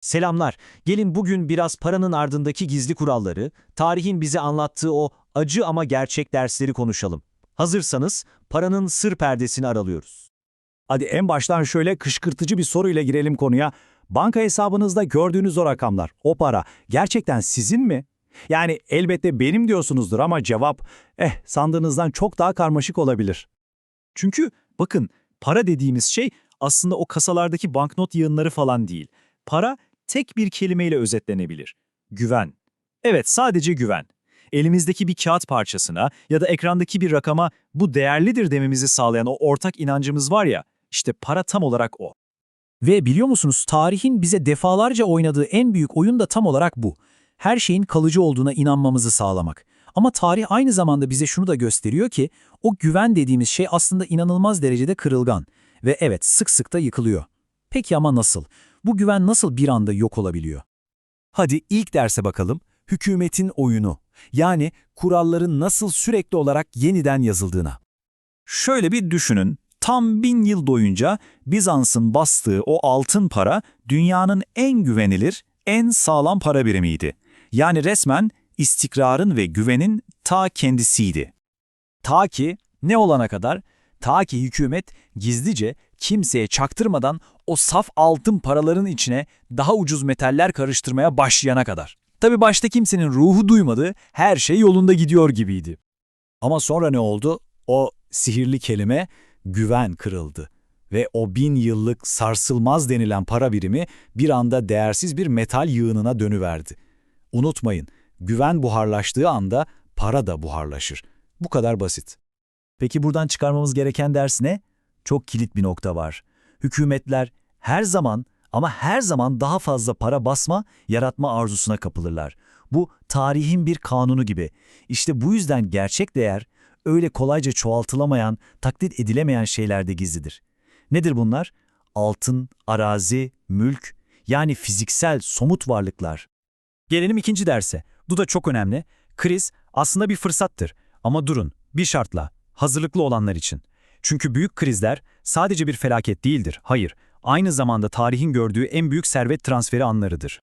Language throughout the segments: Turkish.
Selamlar. Gelin bugün biraz paranın ardındaki gizli kuralları, tarihin bize anlattığı o acı ama gerçek dersleri konuşalım. Hazırsanız paranın sır perdesini aralıyoruz. Hadi en baştan şöyle kışkırtıcı bir soruyla girelim konuya. Banka hesabınızda gördüğünüz o rakamlar, o para gerçekten sizin mi? Yani elbette benim diyorsunuzdur ama cevap, eh sandığınızdan çok daha karmaşık olabilir. Çünkü bakın para dediğimiz şey aslında o kasalardaki banknot yığınları falan değil. Para tek bir kelimeyle özetlenebilir. Güven. Evet sadece güven. Elimizdeki bir kağıt parçasına ya da ekrandaki bir rakama bu değerlidir dememizi sağlayan o ortak inancımız var ya, işte para tam olarak o. Ve biliyor musunuz tarihin bize defalarca oynadığı en büyük oyun da tam olarak bu. Her şeyin kalıcı olduğuna inanmamızı sağlamak. Ama tarih aynı zamanda bize şunu da gösteriyor ki o güven dediğimiz şey aslında inanılmaz derecede kırılgan. Ve evet sık sık da yıkılıyor. Peki ama nasıl? Bu güven nasıl bir anda yok olabiliyor? Hadi ilk derse bakalım. Hükümetin oyunu. Yani kuralların nasıl sürekli olarak yeniden yazıldığına. Şöyle bir düşünün. Tam bin yıl boyunca Bizans'ın bastığı o altın para dünyanın en güvenilir, en sağlam para birimiydi. Yani resmen istikrarın ve güvenin ta kendisiydi. Ta ki ne olana kadar? Ta ki hükümet gizlice kimseye çaktırmadan o saf altın paraların içine daha ucuz metaller karıştırmaya başlayana kadar. Tabi başta kimsenin ruhu duymadı, her şey yolunda gidiyor gibiydi. Ama sonra ne oldu? O sihirli kelime güven kırıldı. Ve o bin yıllık sarsılmaz denilen para birimi bir anda değersiz bir metal yığınına dönüverdi. Unutmayın, güven buharlaştığı anda para da buharlaşır. Bu kadar basit. Peki buradan çıkarmamız gereken ders ne? Çok kilit bir nokta var. Hükümetler her zaman ama her zaman daha fazla para basma, yaratma arzusuna kapılırlar. Bu tarihin bir kanunu gibi. İşte bu yüzden gerçek değer öyle kolayca çoğaltılamayan, taklit edilemeyen şeylerde gizlidir. Nedir bunlar? Altın, arazi, mülk, yani fiziksel, somut varlıklar. Gelelim ikinci derse. Bu da çok önemli. Kriz aslında bir fırsattır. Ama durun, bir şartla, hazırlıklı olanlar için. Çünkü büyük krizler sadece bir felaket değildir, hayır, aynı zamanda tarihin gördüğü en büyük servet transferi anlarıdır.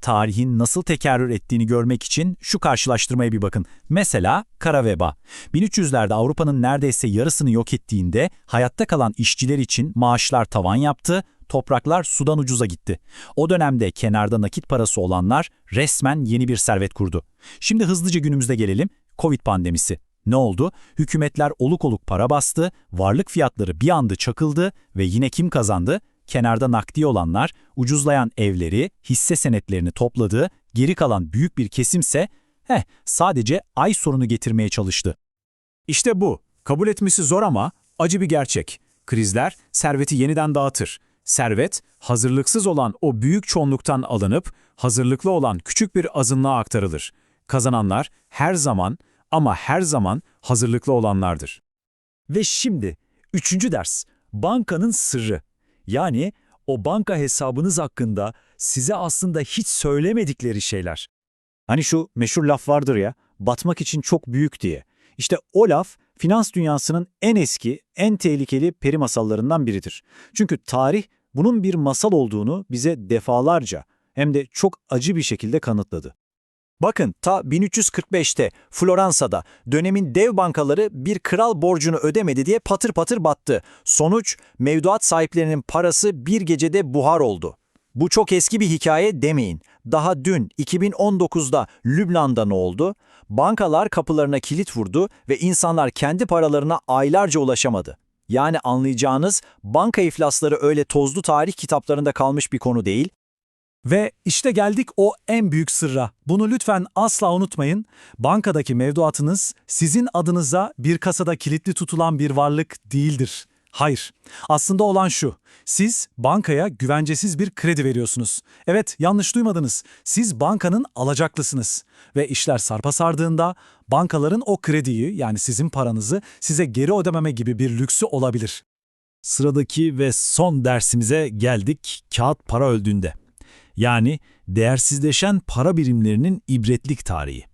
Tarihin nasıl tekerrür ettiğini görmek için şu karşılaştırmaya bir bakın. Mesela kara veba. 1300'lerde Avrupa'nın neredeyse yarısını yok ettiğinde hayatta kalan işçiler için maaşlar tavan yaptı, topraklar sudan ucuza gitti. O dönemde kenarda nakit parası olanlar resmen yeni bir servet kurdu. Şimdi hızlıca günümüzde gelelim. Covid pandemisi. Ne oldu? Hükümetler oluk oluk para bastı, varlık fiyatları bir anda çakıldı ve yine kim kazandı? Kenarda nakdi olanlar ucuzlayan evleri, hisse senetlerini topladı, geri kalan büyük bir kesimse heh, sadece ay sorunu getirmeye çalıştı. İşte bu. Kabul etmesi zor ama acı bir gerçek. Krizler serveti yeniden dağıtır. Servet, hazırlıksız olan o büyük çoğunluktan alınıp hazırlıklı olan küçük bir azınlığa aktarılır. Kazananlar her zaman ama her zaman hazırlıklı olanlardır. Ve şimdi üçüncü ders, bankanın sırrı. Yani o banka hesabınız hakkında size aslında hiç söylemedikleri şeyler. Hani şu meşhur laf vardır ya, batmak için çok büyük diye. İşte o laf finans dünyasının en eski, en tehlikeli peri masallarından biridir. Çünkü tarih bunun bir masal olduğunu bize defalarca hem de çok acı bir şekilde kanıtladı. Bakın ta 1345'te Floransa'da dönemin dev bankaları bir kral borcunu ödemedi diye patır patır battı. Sonuç mevduat sahiplerinin parası bir gecede buhar oldu. Bu çok eski bir hikaye demeyin. Daha dün 2019'da Lübnan'da ne oldu? Bankalar kapılarına kilit vurdu ve insanlar kendi paralarına aylarca ulaşamadı. Yani anlayacağınız banka iflasları öyle tozlu tarih kitaplarında kalmış bir konu değil, ve işte geldik o en büyük sırra. Bunu lütfen asla unutmayın. Bankadaki mevduatınız sizin adınıza bir kasada kilitli tutulan bir varlık değildir. Hayır. Aslında olan şu. Siz bankaya güvencesiz bir kredi veriyorsunuz. Evet, yanlış duymadınız. Siz bankanın alacaklısınız. Ve işler sarpa sardığında bankaların o krediyi yani sizin paranızı size geri ödememe gibi bir lüksü olabilir. Sıradaki ve son dersimize geldik. Kağıt para öldüğünde. Yani değersizleşen para birimlerinin ibretlik tarihi.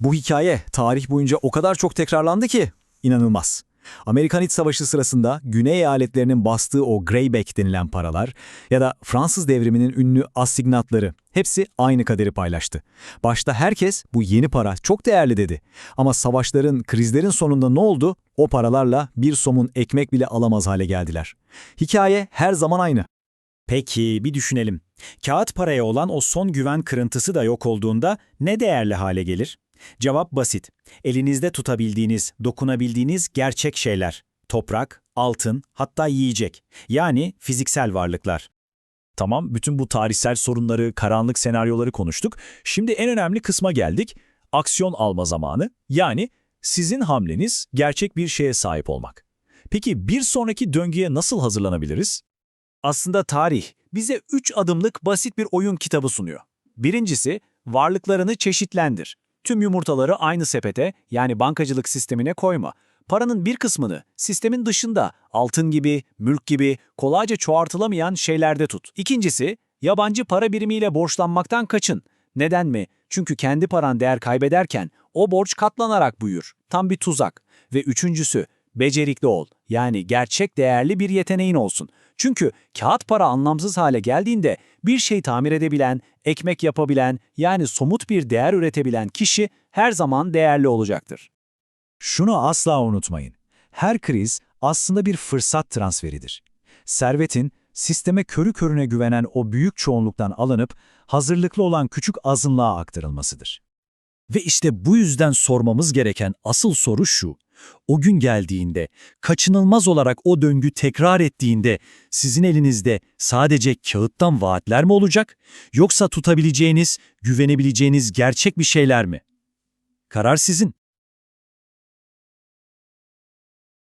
Bu hikaye tarih boyunca o kadar çok tekrarlandı ki inanılmaz. Amerikan İç Savaşı sırasında Güney eyaletlerinin bastığı o greyback denilen paralar ya da Fransız devriminin ünlü asignatları hepsi aynı kaderi paylaştı. Başta herkes bu yeni para çok değerli dedi. Ama savaşların, krizlerin sonunda ne oldu? O paralarla bir somun ekmek bile alamaz hale geldiler. Hikaye her zaman aynı. Peki bir düşünelim. Kağıt paraya olan o son güven kırıntısı da yok olduğunda ne değerli hale gelir? Cevap basit. Elinizde tutabildiğiniz, dokunabildiğiniz gerçek şeyler. Toprak, altın, hatta yiyecek. Yani fiziksel varlıklar. Tamam, bütün bu tarihsel sorunları, karanlık senaryoları konuştuk. Şimdi en önemli kısma geldik. Aksiyon alma zamanı. Yani sizin hamleniz gerçek bir şeye sahip olmak. Peki bir sonraki döngüye nasıl hazırlanabiliriz? Aslında tarih bize 3 adımlık basit bir oyun kitabı sunuyor. Birincisi, varlıklarını çeşitlendir. Tüm yumurtaları aynı sepete yani bankacılık sistemine koyma. Paranın bir kısmını sistemin dışında altın gibi, mülk gibi kolayca çoğaltılamayan şeylerde tut. İkincisi, yabancı para birimiyle borçlanmaktan kaçın. Neden mi? Çünkü kendi paran değer kaybederken o borç katlanarak büyür. Tam bir tuzak. Ve üçüncüsü, becerikli ol. Yani gerçek değerli bir yeteneğin olsun. Çünkü kağıt para anlamsız hale geldiğinde bir şey tamir edebilen, ekmek yapabilen yani somut bir değer üretebilen kişi her zaman değerli olacaktır. Şunu asla unutmayın. Her kriz aslında bir fırsat transferidir. Servetin, sisteme körü körüne güvenen o büyük çoğunluktan alınıp hazırlıklı olan küçük azınlığa aktarılmasıdır. Ve işte bu yüzden sormamız gereken asıl soru şu. O gün geldiğinde, kaçınılmaz olarak o döngü tekrar ettiğinde sizin elinizde sadece kağıttan vaatler mi olacak yoksa tutabileceğiniz, güvenebileceğiniz gerçek bir şeyler mi? Karar sizin.